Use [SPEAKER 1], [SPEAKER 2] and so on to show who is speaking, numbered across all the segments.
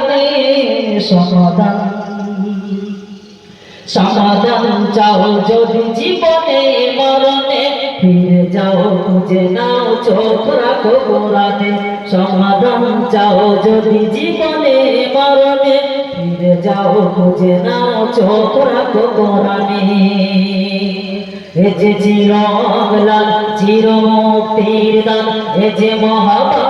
[SPEAKER 1] প্রাণে সমাধান। সমাধান চাও যদি জীবনে, মরণে ফিরে যাও, খুঁজে নাও, চোখ রাখো কোরআনে সমাধান চাও যদি জীবনে, মরণে ফিরে যাও, খুঁজে নাও, চোখ রাখো কোরআনে এ যে চিরমলাল চির মুক্তির দান, এ যে মহাবাণী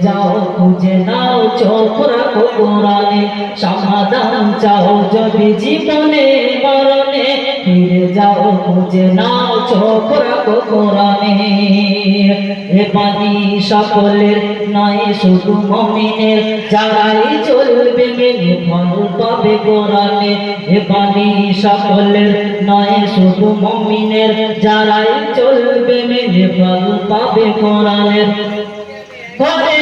[SPEAKER 1] যাও, খুঁজে নাও চোখ রাখো কোরআনে। সমাধান চাও যদি জীবনে মরণে। ফিরে যাও, খুঁজে নাও চোখ রাখো কোরআনে। এ পানি সকলের নয়, শুধু মমিনের। যারাই চলবে মেনে ফল পাবে কোরআনে। এ পানি সকলের নয়, শুধু মমিনের। যারাই চলবে মেনে ফল পাবে কোরআনের। ঘরে